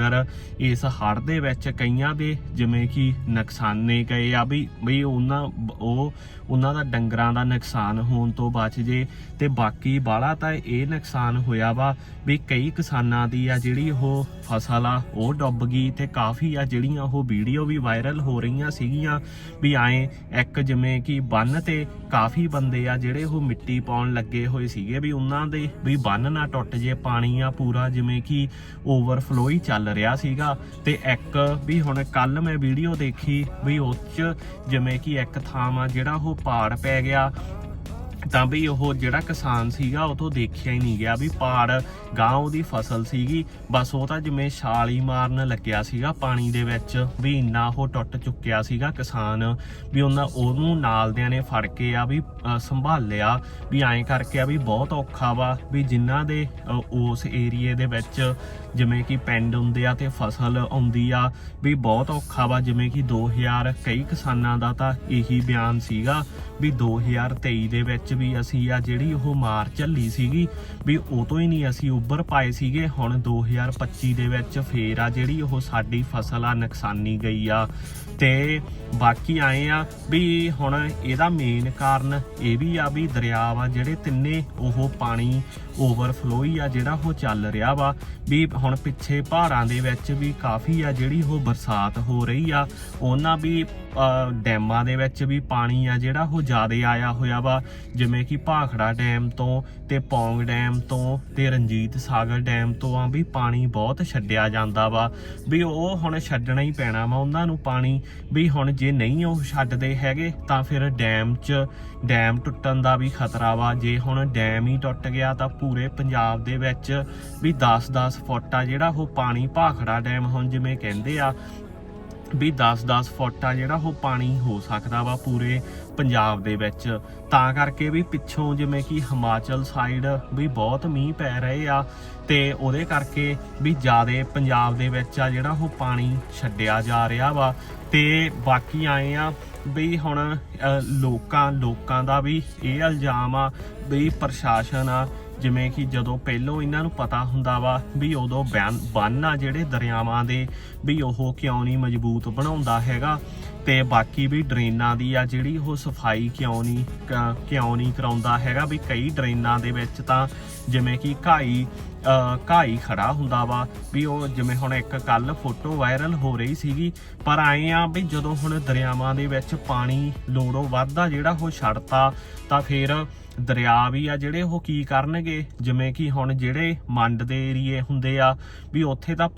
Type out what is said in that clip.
ਪਰ ਇਸ ਹੜ੍ਹ ਦੇ ਵਿੱਚ ਕਈਆਂ ਦੇ ਜਿਵੇਂ ਕਿ ਨੁਕਸਾਨੇ ਗਏ ਆ ਵੀ ਵੀ ਉਹਨਾਂ, ਉਹ, ਉਹਨਾਂ ਦਾ ਡੰਗਰਾਂ ਦਾ ਨੁਕਸਾਨ ਹੋਣ ਤੋਂ ਬਚ ਜੇ ਤੇ ਬਾਕੀ ਬਾਲਾ ਤਾਂ ਇਹ ਨੁਕਸਾਨ ਹੋਇਆ ਵਾ ਵੀ ਕਈ ਕਿਸਾਨਾਂ ਦੀ ਆ ਜਿਹੜੀ ਉਹ ਫਸਲ ਆ, ਉਹ ਡੁੱਬ ਗਈ ਤੇ ਕਾਫੀ ਆ ਜਿਹੜੀਆਂ ਉਹ ਵੀਡੀਓ ਵੀ ਵਾਇਰਲ ਹੋ ਰਹੀਆਂ ਸੀਗੀਆਂ ਵੀ ਆਏ ਇੱਕ ਜਿਵੇਂ ਕਿ ਬੰਨ ਤੇ ਕਾਫੀ ਬੰਦੇ ਆ ਜਿਹੜੇ ਉਹ ਮਿੱਟੀ ਪਾਉਣ ਲੱਗੇ ਹੋਏ ਸੀਗੇ ਵੀ ਉਹਨਾਂ ਦੇ ਵੀ ਬੰਨ ਨਾ ਟੁੱਟ ਜੇ, ਪਾਣੀ ਆ ਪੂਰਾ ਜਿਵੇਂ ਕਿ ਓਵਰਫਲੋ ਹੀ ਚੱਲ ਰਿਹਾ ਸੀਗਾ ਤੇ ਇੱਕ ਵੀ ਹੁਣ ਕੱਲ ਮੈਂ ਵੀਡੀਓ ਦੇਖੀ ਵੀ ਉਹ 'ਚ ਜਿਵੇਂ ਕਿ ਇੱਕ ਥਾਂ ਆ ਜਿਹੜਾ ਉਹ ਪਾੜ ਪੈ ਗਿਆ। ਤਾਂ ਵੀ ਉਹ ਜਿਹੜਾ ਕਿਸਾਨ ਸੀਗਾ, ਉਹ ਤੋਂ ਦੇਖਿਆ ਹੀ ਨਹੀਂ ਗਿਆ ਵੀ ਪਾੜ ਗਾਂ ਉਹਦੀ ਫਸਲ ਸੀਗੀ। ਬਸ ਉਹ ਤਾਂ ਜਿਵੇਂ ਛਾਲ ਹੀ ਮਾਰਨ ਲੱਗਿਆ ਸੀਗਾ ਪਾਣੀ ਦੇ ਵਿੱਚ ਵੀ ਇੰਨਾ ਉਹ ਟੁੱਟ ਚੁੱਕਿਆ ਸੀਗਾ ਕਿਸਾਨ, ਵੀ ਉਹਨਾਂ ਉਹਨੂੰ ਨਾਲਦਿਆਂ ਨੇ ਫੜ ਕੇ ਆ ਵੀ ਸੰਭਾਲਿਆ। ਵੀ ਐਂ ਕਰਕੇ ਆ ਵੀ ਬਹੁਤ ਔਖਾ ਵਾ ਵੀ ਜਿਨ੍ਹਾਂ ਦੇ ਉਸ ਏਰੀਏ ਦੇ ਵਿੱਚ ਜਿਵੇਂ ਕਿ ਪਿੰਡ ਹੁੰਦੇ ਆ ਤੇ ਫਸਲ ਆਉਂਦੀ ਆ, ਵੀ ਬਹੁਤ ਔਖਾ ਵਾ। ਜਿਵੇਂ ਕਿ 2000 ਕਈ ਕਿਸਾਨਾਂ ਦਾ ਤਾਂ ਇਹੀ ਬਿਆਨ ਸੀਗਾ ਵੀ 2023 ਦੇ ਵਿੱਚ ਵੀ ਅਸੀਂ ਆ ਜਿਹੜੀ ਉਹ ਮਾਰ ਝੱਲੀ ਸੀਗੀ, ਵੀ ਉਹ ਤੋਂ ਹੀ ਨਹੀਂ ਅਸੀਂ ਉੱਭਰ ਪਾਏ ਸੀਗੇ। ਹੁਣ 2025 ਦੇ ਵਿੱਚ ਫੇਰ ਆ ਜਿਹੜੀ ਉਹ ਸਾਡੀ ਫਸਲ ਆ, ਨੁਕਸਾਨੀ ਗਈ ਆ। ਤੇ ਬਾਕੀ ਆਏ ਆ ਵੀ ਹੁਣ ਇਹਦਾ ਮੇਨ ਕਾਰਨ ਇਹ ਵੀ ਆ ਵੀ ਦਰਿਆ ਵਾ ਜਿਹੜੇ ਤਿੰਨੇ ਉਹ ਪਾਣੀ ਓਵਰਫਲੋ ਹੀ ਆ ਜਿਹੜਾ ਉਹ ਚੱਲ ਰਿਹਾ ਵਾ। ਵੀ ਹੁਣ ਪਿੱਛੇ ਪਹਾੜਾਂ ਦੇ ਵਿੱਚ ਵੀ ਕਾਫੀ ਆ ਜਿਹੜੀ ਉਹ ਬਰਸਾਤ ਹੋ ਰਹੀ ਆ। ਉਹਨਾਂ ਵੀ ਡੈਮਾਂ ਦੇ ਵਿੱਚ ਵੀ ਪਾਣੀ ਆ ਜਿਹੜਾ ਉਹ ਜ਼ਿਆਦਾ ਆਇਆ ਹੋਇਆ ਵਾ। ਜਿਵੇਂ ਜਿਵੇਂ ਕਿ ਭਾਖੜਾ ਡੈਮ ਤੋਂ ਤੇ ਪੌਂਗ ਡੈਮ ਤੋਂ ਤੇ ਰਣਜੀਤ ਸਾਗਰ ਡੈਮ ਤੋਂ ਆ ਵੀ ਪਾਣੀ ਬਹੁਤ ਛੱਡਿਆ ਜਾਂਦਾ ਵਾ। ਵੀ ਉਹ ਹੁਣ ਛੱਡਣਾ ਹੀ ਪੈਣਾ ਵਾ, ਉਹਨਾਂ ਨੂੰ ਪਾਣੀ। ਵੀ ਹੁਣ ਜੇ ਨਹੀਂ ਉਹ ਛੱਡਦੇ ਹੈਗੇ ਤਾਂ ਫਿਰ ਡੈਮ 'ਚ, ਡੈਮ ਟੁੱਟਣ ਦਾ ਵੀ ਖਤਰਾ ਵਾ। ਜੇ ਹੁਣ ਡੈਮ ਹੀ ਟੁੱਟ ਗਿਆ ਤਾਂ ਪੂਰੇ ਪੰਜਾਬ ਦੇ ਵਿੱਚ ਵੀ 10-10 ਫੁੱਟ ਆ ਜਿਹੜਾ ਉਹ ਪਾਣੀ ਭਾਖੜਾ ਡੈਮ ਹੁਣ ਜਿਵੇਂ ਕਹਿੰਦੇ ਆ ਵੀ 10-10 ਫੁੱਟ ਆ ਜਿਹੜਾ ਉਹ ਪਾਣੀ ਹੋ ਸਕਦਾ ਵਾ ਪੂਰੇ ਪੰਜਾਬ ਦੇ ਵਿੱਚ। ਤਾਂ ਕਰਕੇ ਵੀ ਪਿੱਛੋਂ ਜਿਵੇਂ ਕਿ ਹਿਮਾਚਲ ਸਾਈਡ ਵੀ ਬਹੁਤ ਮੀਂਹ ਪੈ ਰਹੇ ਆ ਤੇ ਉਹਦੇ ਕਰਕੇ ਵੀ ਜ਼ਿਆਦੇ ਪੰਜਾਬ ਦੇ ਵਿੱਚ ਆ ਜਿਹੜਾ ਉਹ ਪਾਣੀ ਛੱਡਿਆ ਜਾ ਰਿਹਾ ਵਾ। ਤੇ ਬਾਕੀ ਆਏ ਆ ਵੀ ਹੁਣ ਲੋਕਾਂ ਲੋਕਾਂ ਦਾ ਵੀ ਇਹ ਇਲਜ਼ਾਮ ਆ ਵੀ ਪ੍ਰਸ਼ਾਸਨ ਆ ਜਿਵੇਂ ਕਿ ਜਦੋਂ ਪਹਿਲੋਂ ਇਹਨਾਂ ਨੂੰ ਪਤਾ ਹੁੰਦਾ ਵਾ ਵੀ ਉਦੋਂ ਬੈਨ ਬੰਨ ਆ ਜਿਹੜੇ ਦਰਿਆਵਾਂ ਦੇ, ਵੀ ਉਹ ਕਿਉਂ ਨਹੀਂ ਮਜ਼ਬੂਤ ਬਣਾਉਂਦਾ ਹੈਗਾ ਤੇ ਬਾਕੀ ਵੀ ਡਰੇਨਾਂ ਦੀ ਆ ਜਿਹੜੀ ਉਹ ਸਫ਼ਾਈ ਕਿਉਂ ਨਹੀਂ ਕਿਉਂ ਨਹੀਂ ਕਰਾਉਂਦਾ ਹੈਗਾ ਵੀ ਕਈ ਡਰੇਨਾਂ ਦੇ ਵਿੱਚ ਤਾਂ ਜਿਵੇਂ ਕਿ ਘਾਈ ਘਾਈ ਖੜਾ ਹੁੰਦਾ ਵਾ ਵੀ ਉਹ ਜਿਵੇਂ ਹੁਣ ਇੱਕ ਕੱਲ ਫੋਟੋ ਵਾਇਰਲ ਹੋ ਰਹੀ ਸੀਗੀ, ਪਰ ਆਏ ਆ ਵੀ ਜਦੋਂ ਹੁਣ ਦਰਿਆਵਾਂ ਦੇ ਵਿੱਚ ਪਾਣੀ ਲੋੜੋਂ ਵੱਧਦਾ ਜਿਹੜਾ ਉਹ ਛੱਡਤਾ ਤਾਂ ਫਿਰ ਦਰਿਆ ਵੀ ਆ ਜਿਹੜੇ ਉਹ ਕੀ ਕਰਨਗੇ? ਜਿਵੇਂ ਕਿ ਹੁਣ ਜਿਹੜੇ ਮੰਡ ਦੇ ਏਰੀਏ ਹੁੰਦੇ ਆ, ਵੀ ਉੱਥੇ ਤਾਂ